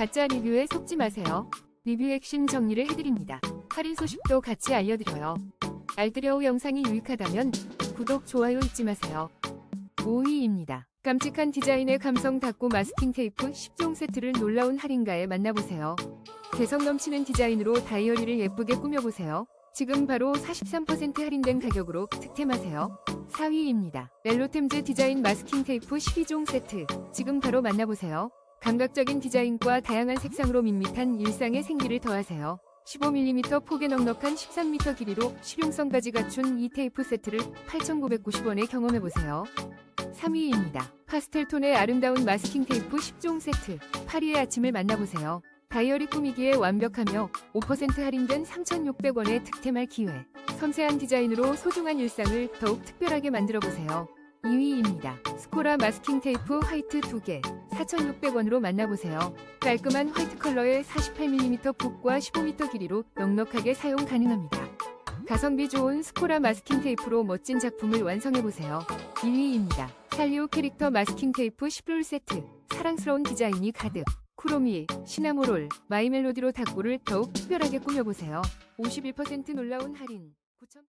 가짜 리뷰에 속지 마세요. 리뷰 핵심 정리를 해드립니다. 할인 소식도 같이 알려드려요. 알뜰여우 영상이 유익하다면 구독, 좋아요 잊지 마세요. 5위입니다. 깜찍한 디자인의 감성 닫고 마스킹 테이프 10종 세트를 놀라운 할인가에 만나보세요. 개성 넘치는 디자인으로 다이어리를 예쁘게 꾸며보세요. 지금 바로 43% 할인된 가격으로 득템하세요. 4위입니다. 멜로템즈 디자인 마스킹 테이프 12종 세트. 지금 바로 만나보세요. 감각적인 디자인과 다양한 색상으로 밋밋한 일상의 생기를 더하세요. 15mm 폭에 넉넉한 13m 길이로 실용성까지 갖춘 이 테이프 세트를 8,990원에 경험해보세요. 3위입니다. 파스텔 톤의 아름다운 마스킹 테이프 10종 세트. 파리의 아침을 만나보세요. 다이어리 꾸미기에 완벽하며 5% 할인된 3,600원에 득템할 기회. 섬세한 디자인으로 소중한 일상을 더욱 특별하게 만들어보세요. 2위입니다. 스코라 마스킹 테이프 화이트 2개 4,600원으로 만나보세요. 깔끔한 화이트 컬러의 48mm 폭과 15m 길이로 넉넉하게 사용 가능합니다. 가성비 좋은 스코라 마스킹 테이프로 멋진 작품을 완성해보세요. 2위입니다. 살리오 캐릭터 마스킹 테이프 10롤 세트 사랑스러운 디자인이 가득 쿠로미, 시나모롤, 마이멜로디로 닭고를 더욱 특별하게 꾸며보세요. 51% 놀라운 할인 9,000...